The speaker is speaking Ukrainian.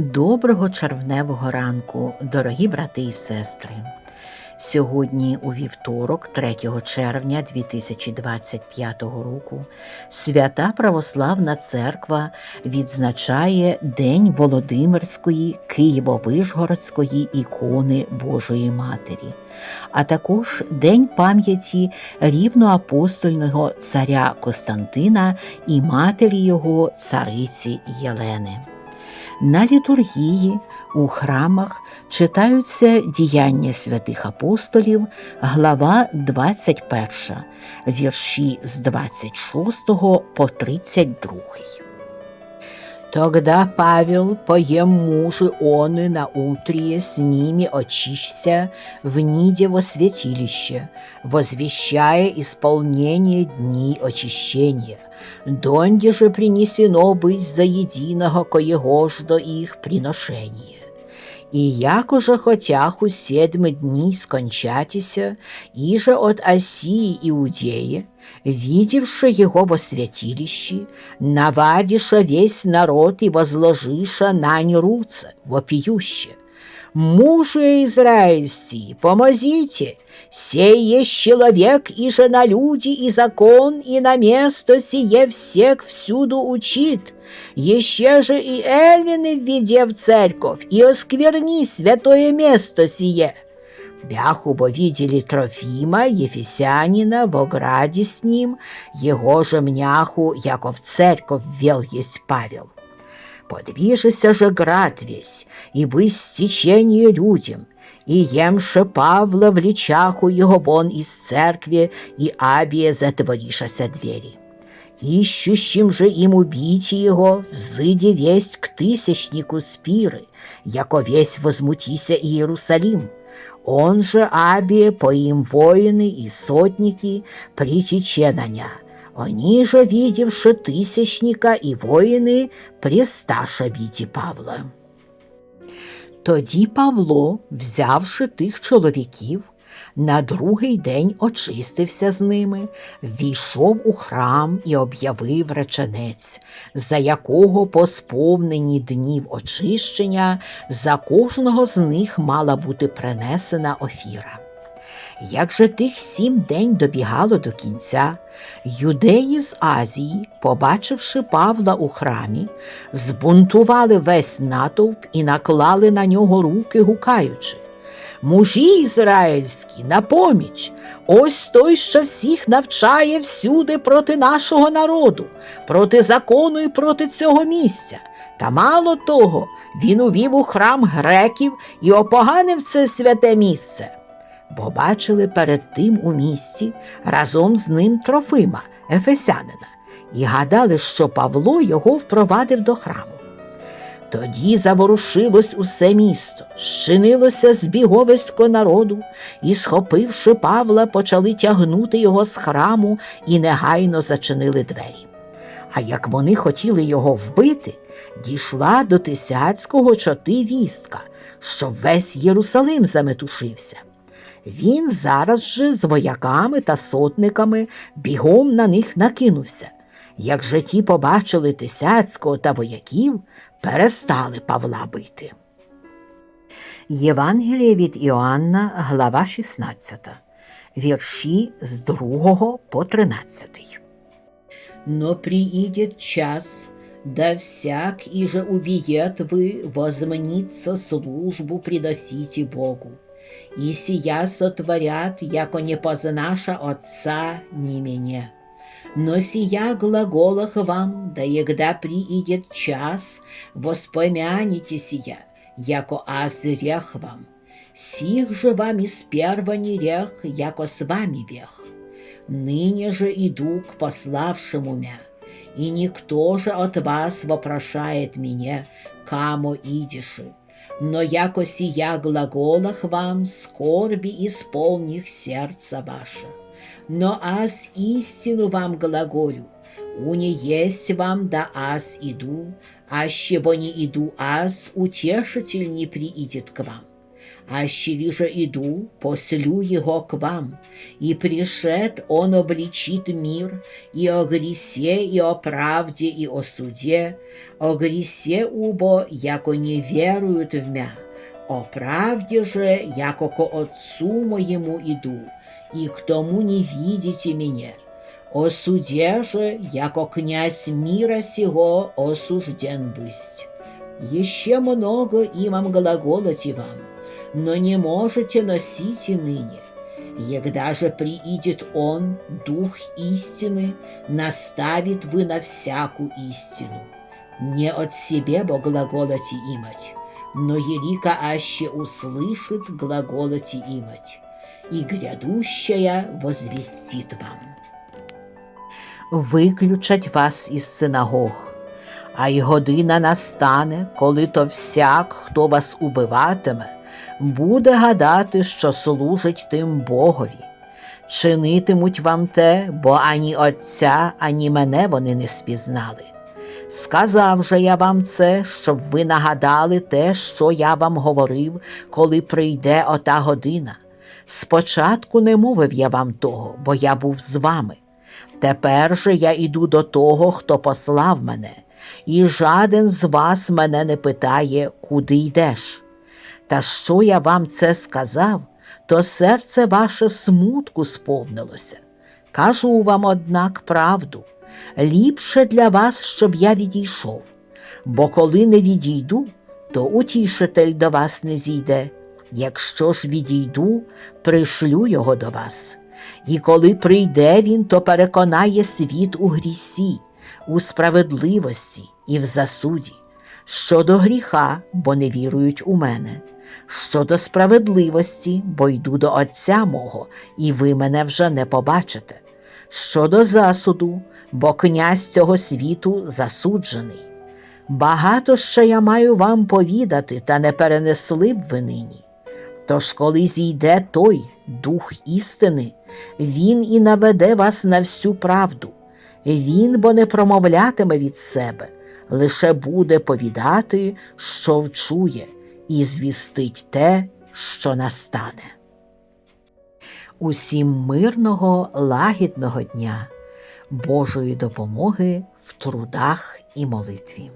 Доброго червневого ранку, дорогі брати і сестри. Сьогодні, у вівторок, 3 червня 2025 року, Свята Православна Церква відзначає День Володимирської Києво-Вишгородської ікони Божої Матері, а також День пам'яті рівноапостольного царя Костянтина і матері його цариці Єлени. На літургії у храмах читаються діяння святих апостолів, глава 21, вірші з 26 по 32. Тогда Павел, поем мужи он и на утрие с ними очищся в ниде во святилище, возвещая исполнение дней очищения, донде же принесено быть за единого коегождо их приношение. як уже хотях у седьмы дни скончатися, іже от Осии Иудеи, видевши его во святилище, навадиша весь народ и возложиша нань руце, вопиюще. Мужи израильские, помозите, сей есть человек и же на люди, и закон, и на место сие всех всюду учит. Еще же и эллины введе в церковь, и оскверни святое место сие. Бяху бо видели Трофима, Ефесянина, в ограде с ним, его же мняху, яко в церковь вел есть Павел Подвижися же град весь, и бы стечение людям, и емше Павла влечаху его вон из церкви, и абия затворишася двери. Ищущим же им убить его, взыди весть к тысячнику спиры, яко весь возмутися Иерусалим. Он же Абия по им воины и сотники притече на ня. Они же, видевши тысячника и воїни, присташа біті Павла. Тоді Павло, взявши тих чоловіків, на другий день очистився з ними, війшов у храм і об'явив реченець, за якого по сповненні днів очищення за кожного з них мала бути принесена офіра. Як же тих сім день добігало до кінця, юдеї з Азії, побачивши Павла у храмі, збунтували весь натовп і наклали на нього руки, гукаючи. Мужі ізраїльські, на поміч, ось той, що всіх навчає всюди проти нашого народу, проти закону і проти цього місця. Та мало того, він увів у храм греків і опоганив це святе місце. Бо бачили перед тим у місці разом з ним Трофима, Ефесянина, і гадали, що Павло його впровадив до храму. Тоді заворушилось усе місто, щинилося збіговисько народу, і, схопивши Павла, почали тягнути його з храму і негайно зачинили двері. А як вони хотіли його вбити, дійшла до Тисяцького чоти вістка, що весь Єрусалим заметушився. Він зараз же з вояками та сотниками бігом на них накинувся. Як же ті побачили Тисяцького та вояків, перестали Павла бити. Євангеліє від Іоанна, глава 16, вірші з 2 по 13. Но приидет час, да всяк иже убиет вы, возмнится службу приносите Богу. И сия сотворят, яко не познаша Отца ни меня. Но сия глаголах вам, да егда приидет час, воспомяните сия, яко аз рех вам. Сих же вам из перва не рех, яко с вами бех. Ныне же иду к пославшему мя, и никто же от вас вопрошает меня, камо идиши. Но яко сия глаголах вам, скорби исполних сердца ваше. Но аз истину вам глаголю, уне есть вам да аз иду, аще бо не иду аз, утешитель не приидет к вам. А щевиже иду, послю его к вам, и пришед он обличит мир и о гресе, и о правде, и о суде, о гресе убо, яко не веруют в мя, о правде же, яко ко Отцу моему иду, и к тому не видите меня. О суде же, яко князь мира сего осужден бысть. Еще много имам глаголоти вам, но не можете носить и ныне. Егда же приидет Он, Дух истины, наставит вы на всяку истину. Не от себе бо глаголоти имать, но елика аще услышит глаголоти имать, и грядущая возвестит вам. Виключать вас із синагог, а й година настане, коли то всяк, хто вас убиватиме, буде гадати, що служить тим Богові. Чинитимуть вам те, бо ані Отця, ані мене вони не спізнали. Сказав же я вам це, щоб ви нагадали те, що я вам говорив, коли прийде ота година. Спочатку не мовив я вам того, бо я був з вами. Тепер же я іду до того, хто послав мене, і жаден з вас мене не питає, куди йдеш. Та що я вам це сказав, то серце ваше смутку сповнилося. Кажу вам, однак, правду ліпше для вас, щоб я відійшов, бо коли не відійду, то утішитель до вас не зійде. Якщо ж відійду, пришлю його до вас. І коли прийде він, то переконає світ у грісі, у справедливості і в засуді, щодо гріха, бо не вірують у мене, щодо справедливості, бо йду до Отця мого, і ви мене вже не побачите, щодо засуду, бо князь цього світу засуджений. Багато ще я маю вам повідати, та не перенесли б ви нині. Тож, коли зійде той дух істини, він і наведе вас на всю правду. Він бо не промовлятиме від себе, лише буде повідати, що вчує, і звістить те, що настане. Усім мирного, лагідного дня, Божої допомоги в трудах і молитві.